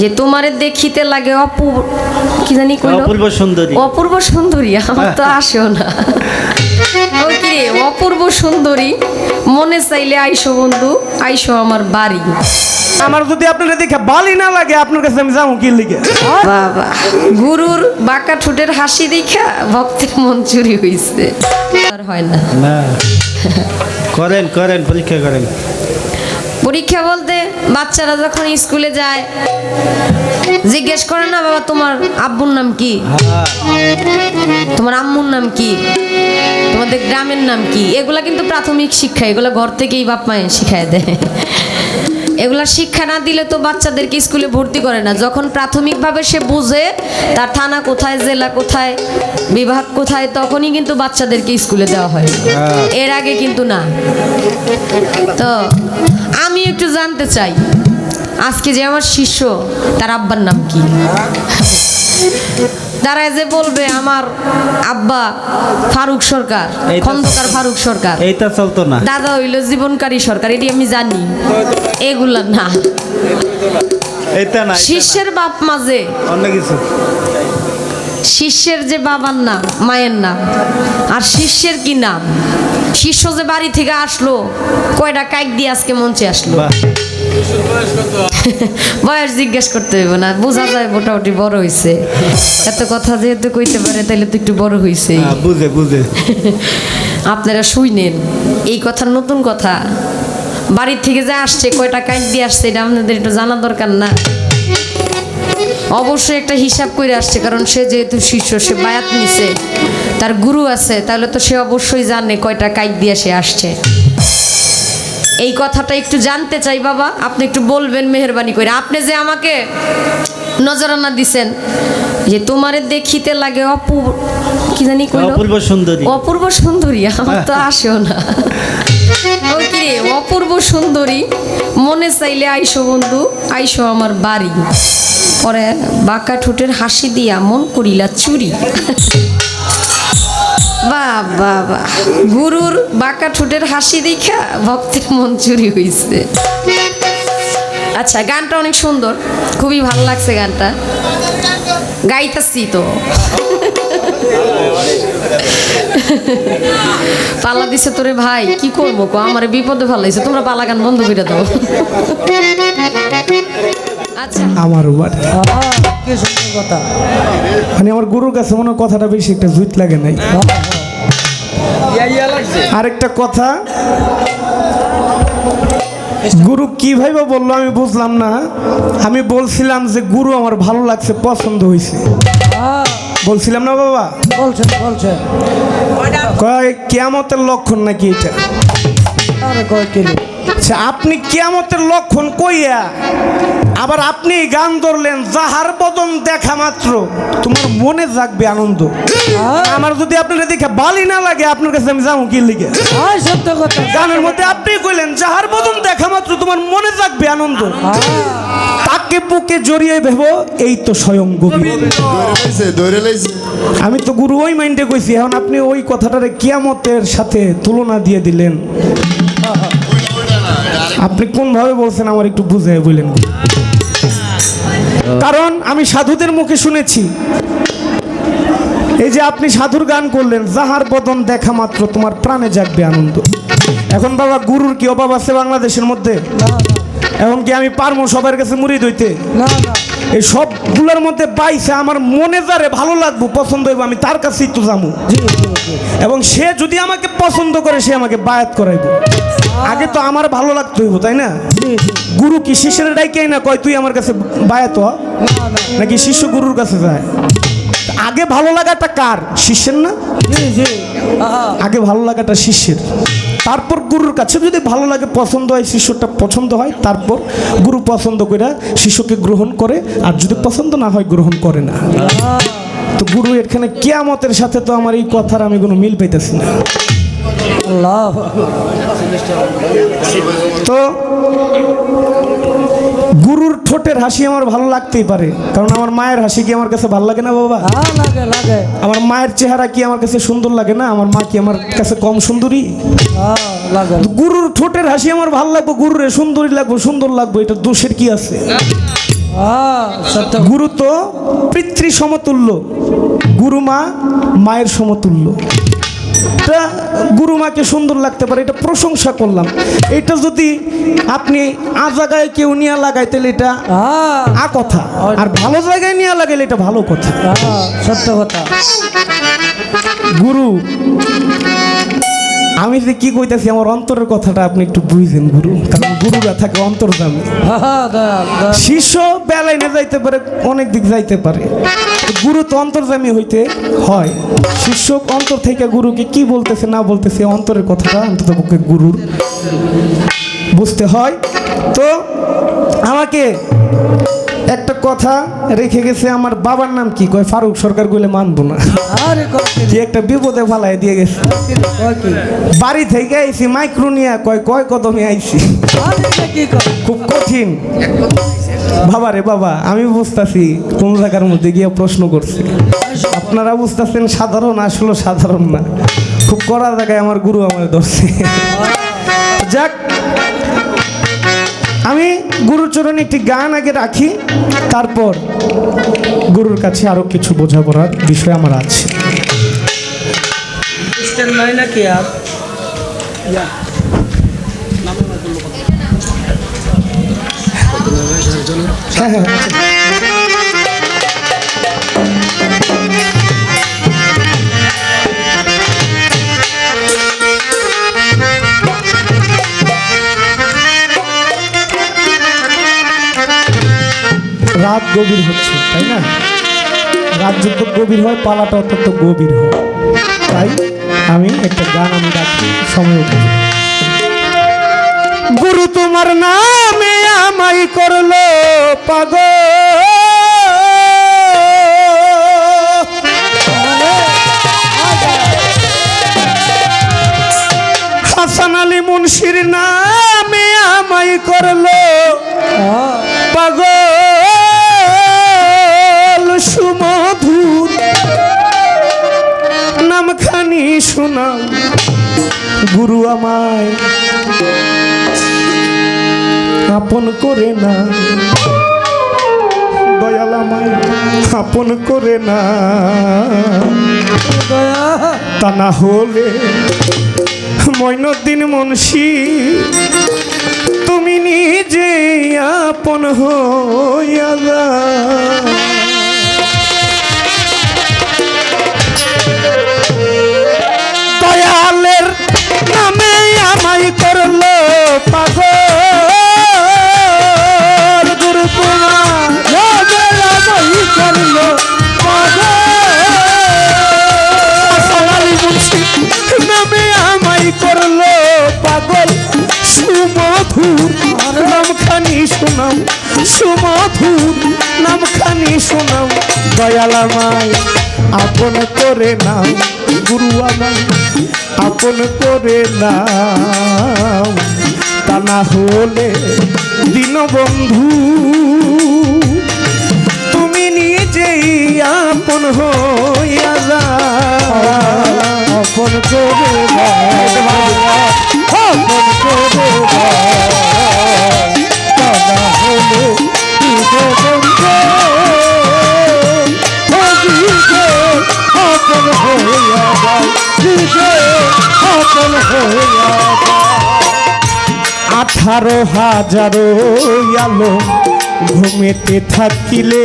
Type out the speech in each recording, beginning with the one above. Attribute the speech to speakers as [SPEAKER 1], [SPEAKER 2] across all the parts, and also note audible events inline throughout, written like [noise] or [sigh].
[SPEAKER 1] যে তোমারে দেখিতে লাগে অপূর্ব কি জানি কইলো?
[SPEAKER 2] অপূর্ব সুন্দরী।
[SPEAKER 1] অপূর্ব সুন্দরী আমার তো আসেও না। ওই কি রে অপূর্ব সুন্দরী মনে চাইলে আইসো বন্ধু আইসো আমার বাড়ি।
[SPEAKER 3] আমার যদি আপনারা দেখে বালি না লাগে আপনার কাছে আমি যাব কি লিগে?
[SPEAKER 1] বাবা গুরুর বাঁকা ঠোঁটের হাসি দেখা ভক্তের মন চুরি হইছে। আর হয় না।
[SPEAKER 2] না। করেন করেন পরীক্ষা করেন।
[SPEAKER 1] পরীক্ষা বলতে বাচ্চারা যখন স্কুলে যায় জিজ্ঞেস করে না বাবা তোমার আব্বুর নাম কি? তোমার আম্মুর নাম কি? তোমাদের গ্রামের নাম কি? এগুলা কিন্তু প্রাথমিক শিক্ষা এগুলো ঘর থেকেই বাপ মায়ে শিখায় দেয়। এগুলা শিক্ষা না দিলে তো বাচ্চাদেরকে স্কুলে ভর্তি করে না। যখন প্রাথমিকভাবে সে বুঝে তার থানা কোথায় জেলা কোথায় বিভাগ কোথায় তখনই কিন্তু বাচ্চাদেরকে স্কুলে দেওয়া হয়।
[SPEAKER 2] হ্যাঁ।
[SPEAKER 1] এর আগে কিন্তু না। তো আমি একটু জানতে চাই। আজকে যে আমার শিষ্য তার আব্বার নাম কি? দাঁড়ায় যে বলবে আমার আব্বা ফারুক সরকার খন্দকার ফারুক সরকার।
[SPEAKER 2] এইটা চলতো না।
[SPEAKER 1] দাদা হইল জীবনকারী সরকার এটি আমি জানি। এগুলা না।
[SPEAKER 2] এইটা না না।
[SPEAKER 1] শিষ্যের বাপ মাঝে
[SPEAKER 2] অন্য কিছু।
[SPEAKER 1] শিষ্যের যে বাবার নাম মায়ের নাম আর শিষ্যের কি নাম? শিষ্য যে বাড়ি থেকে আসলো কয়টা কাইক দিয়ে আজকে মঞ্চে আসলো? [laughs] বয়স জিজ্ঞেস করতে হইব না বোঝা যায় মোটামুটি বড় হইছে। এত কথা যেহেতু কইতে পারে তাহলে তো একটু বড় হইছে
[SPEAKER 2] হ্যাঁ, বুঝে বুঝে। [laughs]
[SPEAKER 1] আপনারা শুইনেন এই কথা নতুন কথা বাড়ির থেকে যে আসছে কয়টা কাইট দিয়ে আসছে এটা আপনাদের একটু জানা দরকার না। অবশ্যই একটা হিসাব করে আসছে, কারণ সে যেহেতু শিষ্য, সে বায়াত নিছে, তার গুরু আছে, তাহলে তো সে অবশ্যই জানে কয়টা কাইক দিয়ে সে আসছে। এই কথাটা একটু জানতে চাই বাবা, আপনি একটু বলবেন মেহরবানি করে আপনি যে আমাকে নজরানা দিছেন যে তোমারে দেখিতে লাগে অপূর্ব কি জানি কইলো?
[SPEAKER 2] অপূর্ব সুন্দরী।
[SPEAKER 1] অপূর্ব সুন্দরী আমার তো আসেও না। ওই কি রে অপূর্ব সুন্দরী মনে চাইলে আইসো বন্ধু আইসো আমার বাড়ি। পরে বাঁকা ঠোঁটের হাসি দিয়া মন করিলা চুরি। বাহ বাহ গুরুর বাঁকা ঠোঁটের হাসি দেখা ভক্তের মন চুরি হইছে। আচ্ছা গানটা অনেক সুন্দর। খুবই ভালো লাগছে গানটা। গাইতাছি তো। পালা দিছে তোরে ভাই কি করব কো? আমার বিপদে ফালাইছে তোমরা পালা গান বন্ধ করে দাও। আচ্ছা।
[SPEAKER 3] আমার বাড়ি
[SPEAKER 4] কথা
[SPEAKER 3] মানে আমার গুরুর কাছে মনে কথাটা বেশি একটা জুত লাগে নাই। আরেকটা কথা গুরু কি ভাইবা বলল আমি বুঝলাম না। আমি বলছিলাম যে গুরু আমার ভালো লাগছে পছন্দ হয়েছে
[SPEAKER 4] হ্যাঁ,
[SPEAKER 3] বলছিলাম না বাবা?
[SPEAKER 4] বলছেন বলছেন।
[SPEAKER 3] কয় কেয়ামতের লক্ষণ নাকি এটা?
[SPEAKER 4] আরে কয় কিলো
[SPEAKER 3] আপনি কেয়ামতের লক্ষণ কইয়া আবার আপনি গান ধরলেন যাহার বদন দেখা মাত্র তোমার মনে জাগবে আনন্দ। আমার যদি আপনারা দেখে বালি না লাগে আপনার কাছে আমি যাব কি লিখে
[SPEAKER 4] হ্যাঁ সত্য কথা।
[SPEAKER 3] গানের মধ্যে আপনি কইলেন যাহার বদন দেখা মাত্র তোমার মনে জাগবে আনন্দ। তাকে বুকে জড়িয়ে ভেব এই তো স্বয়ং আমি তো গুরু ওই মাইন্ডে কইছি এখন আপনি ওই কথাটারে কিয়ামতের সাথে তুলনা দিয়ে দিলেন। আপনি কোন ভাবে বলছেন আমার একটু বুঝে বললেন কারণ আমি সাধুদের মুখে শুনেছি। এই যে আপনি সাধুর গান করলেন, যাহার বদন দেখা মাত্র তোমার প্রাণে জাগবে আনন্দ। এখন বাবা গুরুর কি অভাব আছে বাংলাদেশের মধ্যে? এখন কি আমি পারব সবার কাছে মুড়ি দইতে এই সবগুলোর মধ্যে পাইছে আমার মনে যারে ভালো লাগবো, পছন্দ হইব, আমি তার কাছেই তো যাব। এবং সে যদি আমাকে পছন্দ করে, সে আমাকে বায়াত করাইব। আগে তো আমার ভালো লাগতে হইব তাই না? গুরু কি শিষ্যের ডাইকে না কয় তুই আমার কাছে বায়াত নাকি শিষ্য গুরুর কাছে যায়? আগে ভালো লাগাটা কার? শিষ্যের না? আগে ভালো লাগাটা শিষ্যের। তারপর গুরুর কাছে যদি ভালো লাগে পছন্দ হয় শিষ্যটা পছন্দ হয় তারপর গুরু পছন্দ করে শিষ্যকে গ্রহণ করে আর যদি পছন্দ না হয় গ্রহণ করে না। তো গুরু এখানে কেয়ামতের সাথে তো আমার এই কথার আমি কোনো মিল পাইতেছি না।
[SPEAKER 4] আল্লাহ
[SPEAKER 3] তো গুরুর ঠোঁটের হাসি আমার ভালো লাগতেই পারে। কারণ আমার মায়ের হাসি কি আমার কাছে ভালো লাগে না বাবা?
[SPEAKER 4] হ্যাঁ লাগে লাগে।
[SPEAKER 3] আমার মায়ের চেহারা কি আমার কাছে সুন্দর লাগে না? আমার মা কি আমার কাছে কম সুন্দরী?
[SPEAKER 4] হ্যাঁ লাগে।
[SPEAKER 3] গুরুর ঠোঁটের হাসি আমার ভালো লাগবে গুরুরে সুন্দরী লাগবে সুন্দর লাগবে এটা দোষের কি আছে?
[SPEAKER 4] হ্যাঁ
[SPEAKER 3] গুরু তো পিতৃ সমতুল্য গুরু মা মায়ের সমতুল্য। তা গুরুমাকে সুন্দর লাগতে পারে এটা প্রশংসা করলাম। এটা যদি আপনি আ জায়গায় কেউ নিয়ে লাগাই তাহলে এটা আ কথা। আর ভালো জায়গায় নিয়ে লাগাইলে এটা ভালো কথা।
[SPEAKER 4] সত্য কথা।
[SPEAKER 3] গুরু আমি যে কি কইতাছি আমার অন্তরের কথাটা আপনি একটু বুঝছেন গুরু। কারণ গুরুরা থাকে
[SPEAKER 4] দয়াল
[SPEAKER 3] শিষ্য বেলায় না যাইতে পারে অনেক দিক যাইতে পারে। গুরু তো অন্তর্জামী হইতে হয়। শিষ্য অন্তর থেকে গুরুকে কি বলতেছে না বলতেছে অন্তরের কথাটা অন্তত পক্ষে গুরুর বুঝতে হয়। তো আমাকে একটা কথা রেখে গেছে আমার বাবার নাম কি? কয় ফারুক সরকার কইলে মানবো না। যে একটা বিপদে ফালাই দিয়ে গেছে। বাড়ি থেকে আইছি মাইক্রো নিয়ে কয় কয় কদমে আইছি। খুব কঠিন। বাবা রে বাবা আমি বুঝতেছি কোন জায়গার মধ্যে গিয়ে প্রশ্ন করছি। আপনারা বুঝতেছেন সাধারণ আসলে সাধারণ না। খুব কড়া জায়গায় আমার গুরু আমার ধরছে। যাক আমি গুরুর চরণে একটি গান আগে রাখি তারপর গুরুর কাছে আরও কিছু বোঝাপড়ার বিষয় আমার আছে।
[SPEAKER 4] নাই নাকি আর?
[SPEAKER 3] হ্যাঁ হ্যাঁ রাত গভীর হচ্ছে, তাই না রাত যত গভীর হয়, পালাটা তত গভীর হয় তাই আমি একটা গান আমি রাখি, সময় উপযোগী। গুরু তোমার নামে আমাই করল পাগ হাসান আলী মুন্সির নামে আমাই করল পাগল। সুমধুর নামখানি শোনাও। গুরু আমায় আপন করে না। দয়াল আমায় আপন করে না।
[SPEAKER 4] দয়া
[SPEAKER 3] তা না হলে মৈনদ্দিন মুন্সি, তুমি নিজে আপন হইয়া দয়ালের নামে আমায় করল শোনাও, দয়াল আমায় আপন করে নাও, গুরু আমায়, আপন করে নাও। তা না হলে দীনবন্ধু তুমি নিজেই আপন হইয়া আঠারো হাজারো আলো ঘুমেতে থাকিলে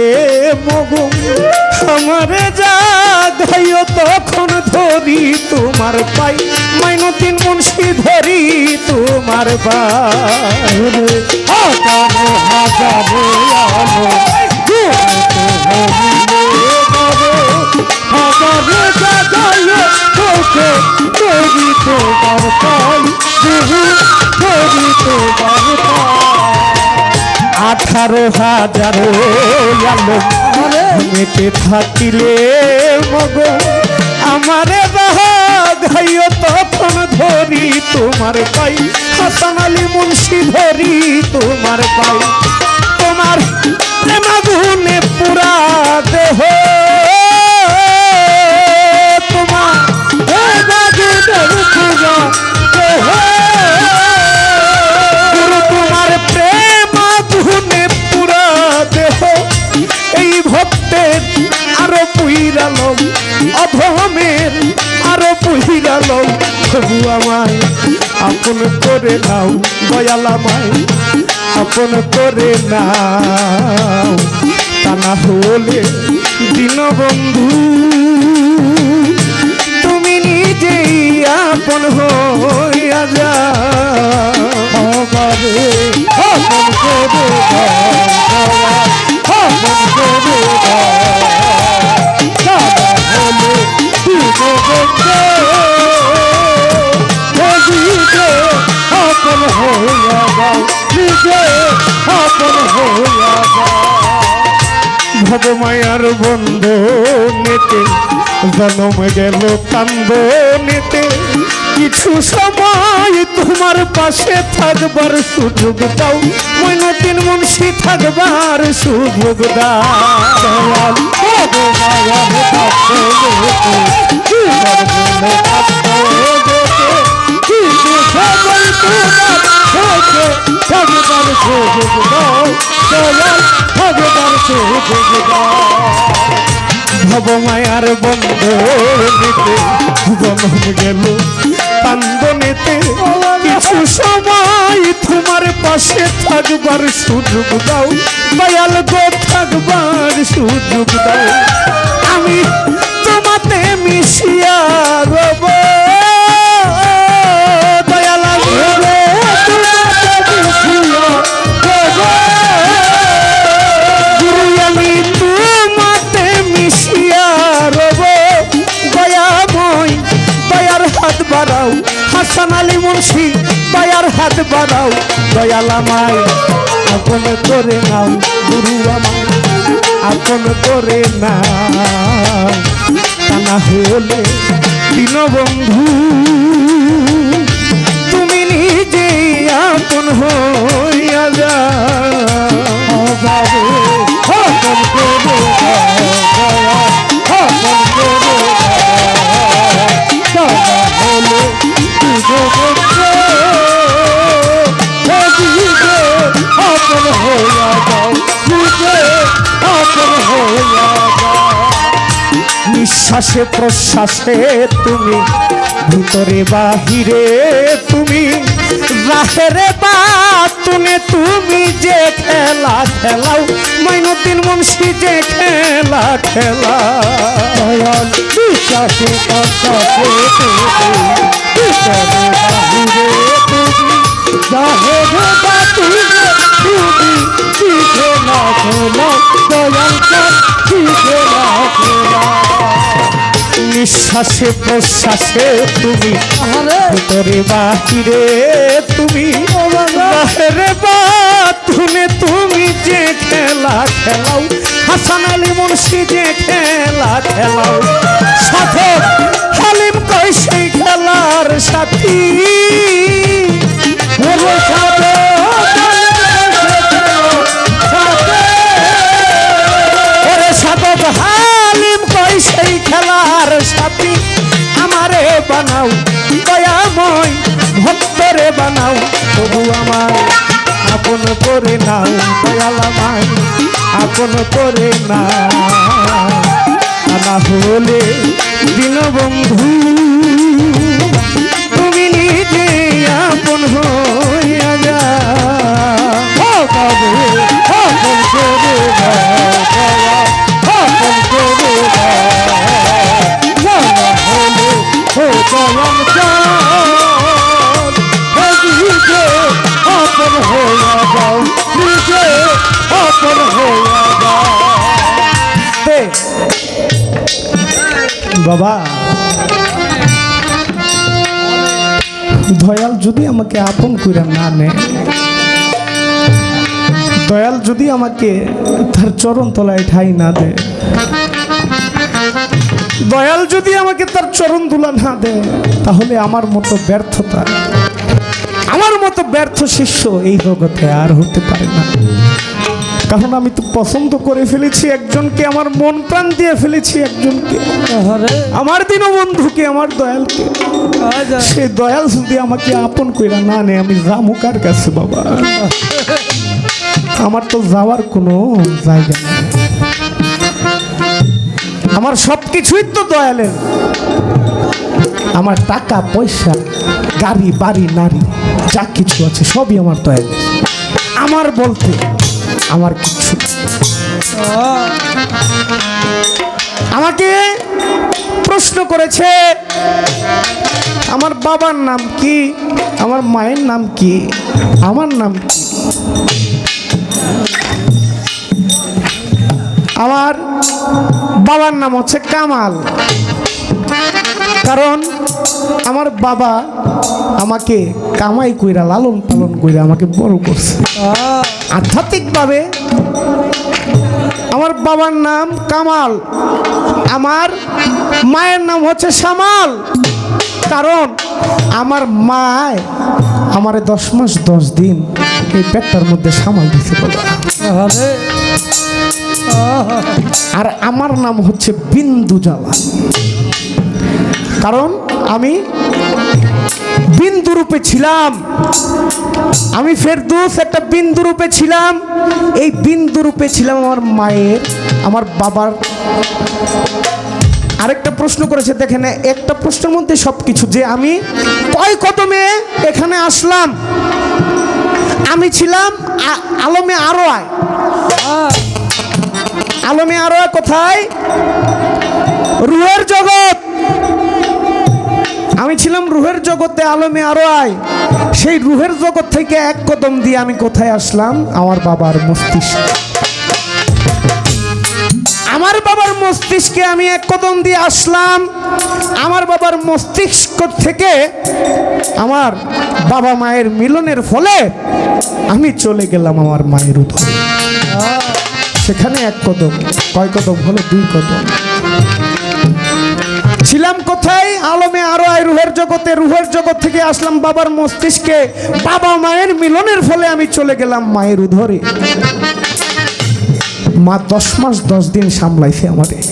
[SPEAKER 3] মগুম। আমারে যা গাইও তখন ধরি তোমার পাই। মাইনতিন মুন্সি ধরি তোমার পাই হাজারো আলো আঠারো হাজার আলো মেটে থাকিলে মগ, আমারে গাইও তখন ধরি তোমার পাই। হাসান আলী মুন্সি ধরি তোমার পাই। তোমার প্রেমাগুনে পুরা দেহ পুহিরালম অধমের আরও পুহিরালম তবু আমায়, আপন করে নাও, দয়াল আমায়, আপন করে নাও। তা না হলে দীনবন্ধু তুমি নিজেই আপন হইয়া যা আমারে আপন করে দাও আপন করে দাও যাও ভবমায়ার বন্ধ নেতে, জনম গেল কান্দ নিতে। কিছু সময় তোমার পাশে থাকবার সুযোগ দাও মৈনতিন মুন্সি থাকবার সুযোগ দাও। দাও ভবমায়ার বন্ধ নিতে জনম গেল। কান্দনেতে কিছু সময় পাশে থাকবার সুযোগ দাও দয়াল গো থাকবার সুযোগ দাও। আমি তোমাতে মিশিয়া রব। হাসান আলী মুন্সি দয়ার হাত বাড়াও দয়াল আমায় আপন করে নাও গুরু আমায় আপন করে না হলে দীনবন্ধু তুমি নিজে আপন হইয়া যাও। বাবু আপন করে দাও, আপন করে দাও, তাহলে জীবনে নিজে নিঃশ্বাসে প্রশ্বাসে তুমি ভিতরে বাহিরে তুমি। রাহেরে বাতুনে তুমি যে খেলা খেলাও মাইনুদ্দিন মুন্সি যে খেলা খেলা বিশ্বাসে তুমি তুমি রাহেরে তুমি কি খেলা দয়াল কি খেলা খেলা নিঃশ্বাসে, প্রশ্বাসে তুমি ভিতরে বাহিরে তুমি বাহিরে বাথুনে তুমি যে খেলা খেলাও, হাসান আলী মুন্সি যে খেলা খেলাও, সাথে হালিম কই সেই খেলার সাথী? সেই আমারে বানাও, দয়াময় ভক্তরে বানাও। তবু আমার আপন করে নাও, দয়াল আপন করে না না হলে দীনবন্ধু, তুমি নিজে আপন হইয়া যাও। বাবু আপন করে বাবা। দয়াল যদি আমাকে আপন করে না নেয় দয়াল যদি আমাকে তার চরণ তলায় ঠাই না দেয় দয়াল যদি আমাকে তার চরণ দুলা না দেয় তাহলে আমার মতো ব্যর্থতা, আমার মতো ব্যর্থ শিষ্য এই জগতে আর হতে পারে না। কারণ আমি তো পছন্দ করে ফেলেছি একজনকে আমার মন প্রাণ দিয়ে ফেলেছি একজনকে। আমার দীনবন্ধুকে আমার দয়ালকে। সে দয়াল যদি আমাকে আপন কইরা না নেয় আমি যাব কার কাছে বাবা? আমার তো যাওয়ার কোনো জায়গা নেই। আমার সব কিছুই তো দয়ালের। আমার টাকা পয়সা গাড়ি বাড়ি নারী যা কিছু আছে সবই আমার দয়ালের। আমার বলতে আমার কিছু আমাকে প্রশ্ন করেছে, আমার বাবার নাম কি? আমার মায়ের নাম কি? আমার নাম কি? আমার বাবার নাম হচ্ছে কামাল। কারণ আমার বাবা আমাকে কামাই কইরা লালন পালন কইরা আমাকে বড় করছে। আধ্যাত্মিকভাবে আমার বাবার নাম কামাল আমার মায়ের নাম হচ্ছে সামাল কারণ আমার মায় আমারে দশ মাস দশ দিন এই পেটটার মধ্যে সামাল
[SPEAKER 4] দিতে আহা,
[SPEAKER 3] আর আমার নাম হচ্ছে বিন্দু জ্বালা। কারণ আমি বিন্দু রূপে ছিলাম। আমি ফেরদুস, একটা বিন্দু রূপে ছিলাম। এই বিন্দু রূপে ছিলাম আমার মায়ের, আমার বাবার। আরেকটা প্রশ্ন করেছে, দেখেন, একটা প্রশ্নের মধ্যে সব কিছু যে আমি কয় কদমে এখানে আসলাম? আমি ছিলাম আলমে আরও আয় আলমে আরও কোথায়? রুহের জগৎ। আমি ছিলাম রুহের জগতে আলমে আরও আয় সেই রুহের জগৎ থেকে এক কদম দিয়ে আমি কোথায় আসলাম? আমার বাবার মস্তিষ্ক। আমার বাবার মস্তিষ্কে আমি এক কদম দিয়ে আসলাম। আমার বাবার মস্তিষ্ক থেকে আমার বাবা মায়ের মিলনের ফলে আমি চলে গেলাম আমার মায়ের উদরে। সেখানে এক কদম, কয় কদম হলো? দুই কদম। ছিলাম কোথায় আলমে আরও আয় রুহের জগতে, রুহের জগৎ থেকে আসলাম বাবার মস্তিষ্কে। বাবা মায়ের মিলনের ফলে আমি চলে গেলাম মায়ের উধরে মা দশ মাস, দশ দিন সামলাইছে আমাদের।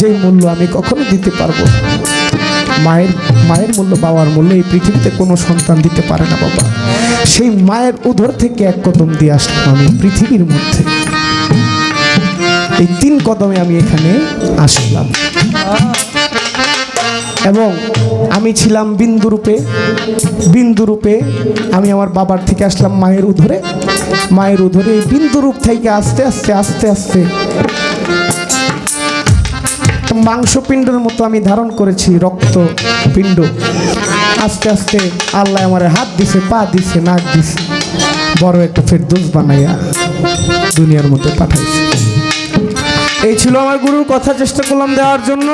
[SPEAKER 3] যে মূল্য আমি কখনো দিতে পারব মায়ের মায়ের মূল্য, বাবার মূল্য এই পৃথিবীতে কোনো সন্তান দিতে পারে না বাবা। সেই মায়ের উধর থেকে এক কদম দিয়ে আসলাম আমি পৃথিবীর মধ্যে। এই তিন কদমে আমি এখানে আসলাম। এবং আমি ছিলাম বিন্দু রূপে বিন্দু রূপে আমি আমার বাবার থেকে আসলাম মায়ের উধরে। মায়ের উধরে এই বিন্দু রূপ থেকে আস্তে আস্তে আস্তে আস্তে। মাংসপিণ্ডের মতো আমি ধারণ করেছি রক্ত পিণ্ড আস্তে আস্তে আল্লাহ আমার হাত দিছে, পা দিছে, নাক দিছে। বড় একটা ফেরদোস বানাইয়া দুনিয়ার মধ্যে পাঠাইছে। এই ছিল আমার গুরুর কথা, চেষ্টা করলাম দেওয়ার জন্য।